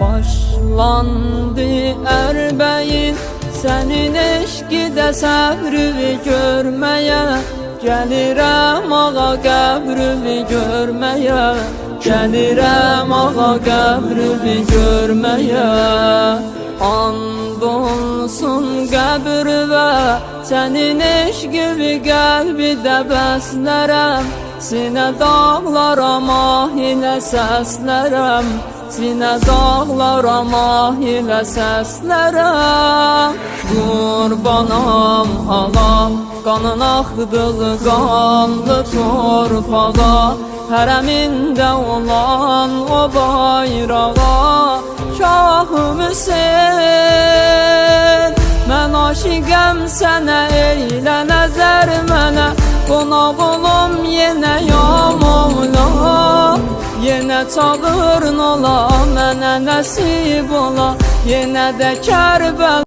Başlandı erbeyin Senin eşqide səbri görməyə Gəlirəm ağa qəbri görməyə Gəlirəm ağa qəbri görməyə And olsun qəbrə Sənin eşqi qəlbidə bəslərəm Sinə dağlara mahilə səslərəm Sinə dağlara mahilə səslərəm Qurbanam ağa Qanın axdığı qanlı torpağa. Hərəmində olan o bayrağa Şahım Hüseyin. Mən aşiqəm sənə eylə nəzər mənə Qonaq yenə ya Mevla Yenə çağırın ola mənə nəsib ola. Yenə də Kərbəla